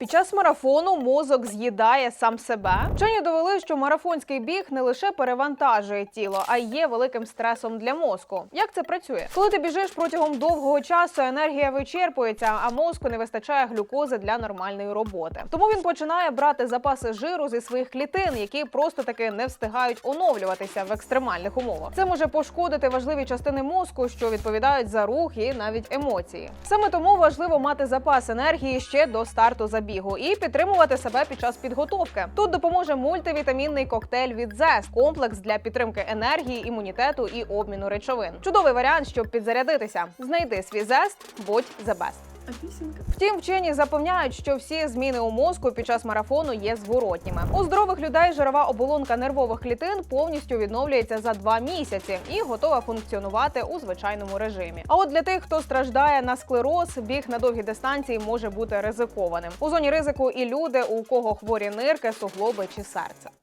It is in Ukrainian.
Під час марафону мозок з'їдає сам себе. Вчені довели, що марафонський біг не лише перевантажує тіло, а й є великим стресом для мозку. Як це працює? Коли ти біжиш протягом довгого часу, енергія вичерпується, а мозку не вистачає глюкози для нормальної роботи. Тому він починає брати запаси жиру зі своїх клітин, які просто таки не встигають оновлюватися в екстремальних умовах. Це може пошкодити важливі частини мозку, що відповідають за рух і навіть емоції. Саме тому важливо мати запас енергії ще до старту забігу і підтримувати себе під час підготовки. Тут допоможе мультивітамінний коктейль від ЗЕС, комплекс для підтримки енергії, імунітету і обміну речовин. Чудовий варіант, щоб підзарядитися. Знайди свій зест, будь the best. Втім, вчені запевняють, що всі зміни у мозку під час марафону є зворотніми. У здорових людей жирова оболонка нервових клітин повністю відновлюється за два місяці і готова функціонувати у звичайному режимі. А от для тих, хто страждає на склероз, біг на довгі дистанції може бути ризикованим. У зоні ризику і люди, у кого хворі нирки, суглоби чи серце.